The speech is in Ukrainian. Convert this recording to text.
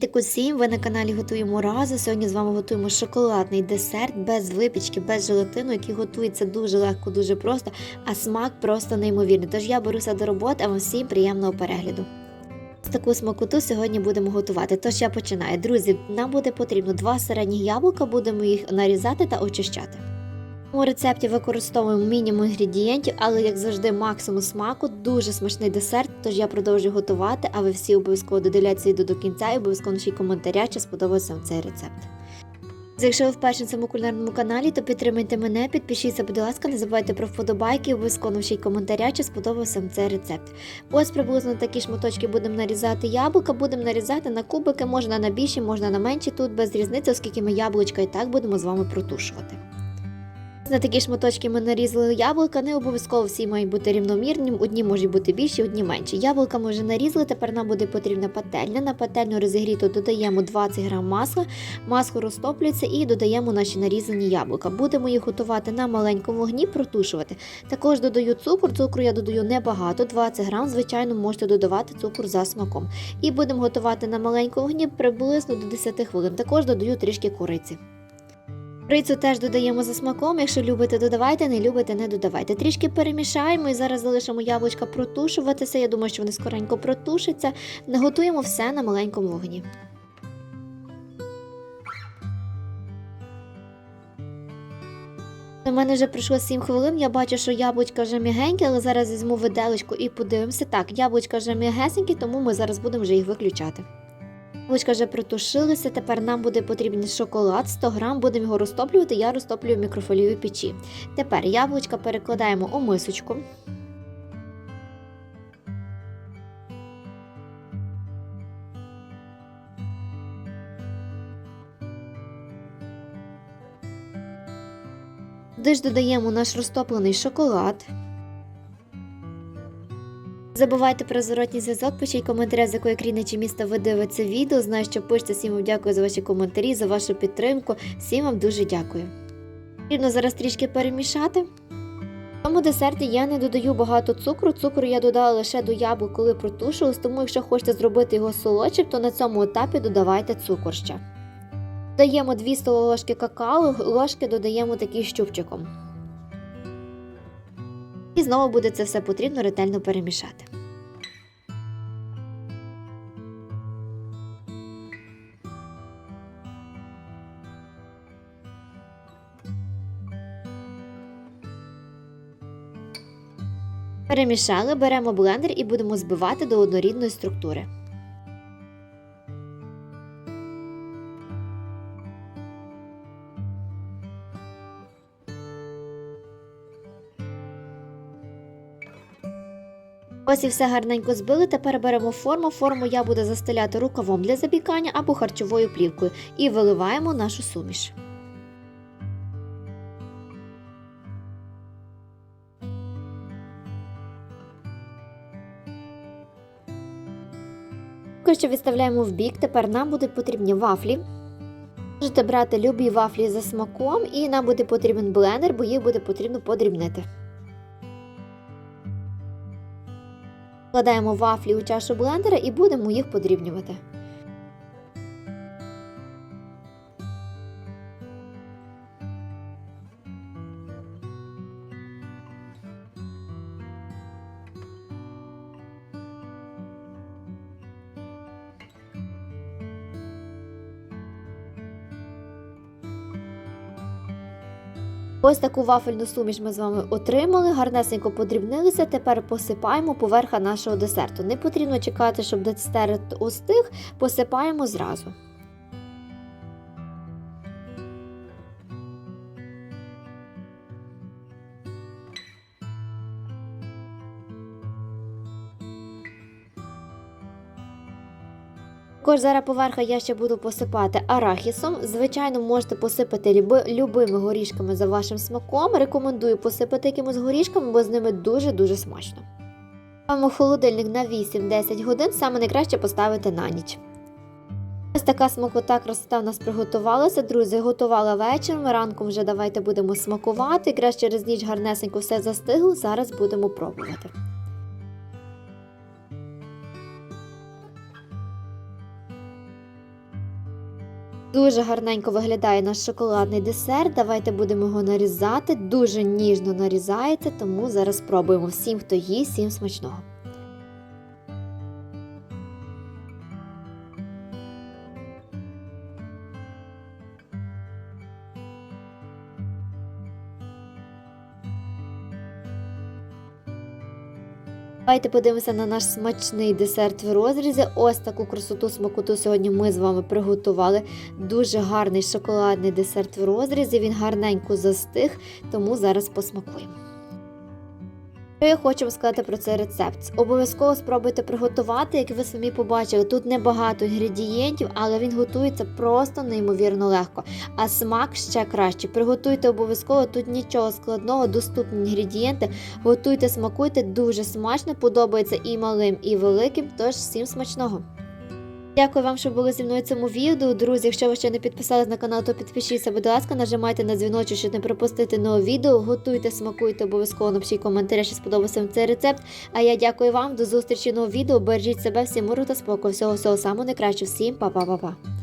Таку всім ви на каналі готуємо разу. Сьогодні з вами готуємо шоколадний десерт без випічки, без желатину, який готується дуже легко, дуже просто, а смак просто неймовірний. Тож я беруся до роботи, а вам всім приємного перегляду. Таку смакоту сьогодні будемо готувати. Тож я починаю. Друзі, нам буде потрібно два середніх яблука, будемо їх нарізати та очищати. У рецепті використовуємо мінімум інгредієнтів, але як завжди, максимум смаку, дуже смачний десерт. Тож я продовжую готувати, а ви всі обов'язково додивляйтеся відео до кінця і обов'язково напишіть коментаря, чи сподобався вам цей рецепт. Якщо ви вперше на цьому кулінарному каналі, то підтримайте мене, підпишіться, будь ласка, не забувайте про вподобайки, обов'язково напишіть коментаря, чи сподобався вам цей рецепт. Ось приблизно такі шматочки будемо нарізати яблука, будемо нарізати на кубики, можна на більші, можна на менші, тут без різниці, оскільки ми яблучка і так будемо з вами протушувати. На такі шматочки ми нарізали яблука, не обов'язково всі мають бути рівномірні, одні можуть бути більші, одні менші. Яблука ми вже нарізали, тепер нам буде потрібна пательня. На пательню розігріту додаємо 20 г масла, масло розтоплюється і додаємо наші нарізані яблука. Будемо їх готувати на маленькому вогні, протушувати. Також додаю цукор, цукру я додаю небагато, 20 г, звичайно, можете додавати цукор за смаком. І будемо готувати на маленькому вогні приблизно до 10 хвилин. Також додаю трішки кориці. Корицю теж додаємо за смаком. Якщо любите, додавайте, не любите, не додавайте. Трішки перемішаємо і зараз залишимо яблучка протушуватися. Я думаю, що вони скоренько протушаться. Наготуємо все на маленькому вогні. У мене вже пройшло 7 хвилин. Я бачу, що яблучка вже м'ягенькі, але зараз візьму виделочку і подивимося. Так, яблучка вже м'ягесенькі, тому ми зараз будемо вже їх виключати. Яблучка вже протушилися, тепер нам буде потрібен шоколад 100 грам, будемо його розтоплювати, я розтоплюю в мікрофолійовій печі. Тепер яблучка перекладаємо у мисочку. Туди ж додаємо наш розтоплений шоколад. Забувайте про зворотній зв'язок, пишіть коментарі, з якої країни чи міста ви дивитеся відео. Знаю, що пишете. Всім вам дякую за ваші коментарі, за вашу підтримку. Всім вам дуже дякую. Потрібно зараз трішки перемішати. В цьому десерті я не додаю багато цукру. Цукру я додала лише до яблук, коли протушилась, тому якщо хочете зробити його солодшим, то на цьому етапі додавайте цукор ще. Додаємо 2 столові ложки какао, ложки додаємо такі щупчиком. І знову буде це все потрібно ретельно перемішати. Перемішали, беремо блендер і будемо збивати до однорідної структури. Ось і все гарненько збили. Тепер беремо форму. Форму я буду застеляти рукавом для запікання або харчовою плівкою і виливаємо нашу суміш. Що відставляємо в бік. Тепер нам будуть потрібні вафлі. Можете брати любі вафлі за смаком, і нам буде потрібен блендер, бо їх буде потрібно подрібнити. Вкладаємо вафлі у чашу блендера і будемо їх подрібнювати. Ось таку вафельну суміш ми з вами отримали, гарнесенько подрібнилися. Тепер посипаємо поверха нашого десерту. Не потрібно чекати, щоб десерт устиг, посипаємо зразу. Також зараз поверха я ще буду посипати арахісом. Звичайно, можете посипати люби, любими горішками за вашим смаком. Рекомендую посипати якимось горішками, бо з ними дуже-дуже смачно. Ставимо холодильник на 8-10 годин, саме найкраще поставити на ніч. Ось така смакота красота в нас приготувалася. Друзі, готувала вечором. Ранком вже давайте будемо смакувати. Якраз через ніч гарнесенько все застигло. Зараз будемо пробувати. Дуже гарненько виглядає наш шоколадний десерт. Давайте будемо його нарізати. Дуже ніжно нарізається, тому зараз спробуємо всім, хто їсть, всім смачного. Давайте подивимося на наш смачний десерт в розрізі. Ось таку красоту смакоту сьогодні ми з вами приготували. Дуже гарний шоколадний десерт в розрізі. Він гарненько застиг, тому зараз посмакуємо. Що я хочу вам сказати про цей рецепт? Обов'язково спробуйте приготувати, як ви самі побачили. Тут небагато інгредієнтів, але він готується просто неймовірно легко. А смак ще краще. Приготуйте обов'язково, тут нічого складного, доступні інгредієнти. Готуйте, смакуйте, дуже смачно, подобається і малим, і великим. Тож всім смачного! Дякую вам, що були зі мною цьому відео. Друзі, якщо ви ще не підписались на канал, то підпишіться, будь ласка, нажимайте на дзвіночок, щоб не пропустити нове відео. Готуйте, смакуйте, обов'язково напишіть коментарі, що сподобався вам цей рецепт. А я дякую вам, до зустрічі в новому відео. Бережіть себе, всім миру та спокою. Всього всього самого найкращого. Всім па-па-па-па.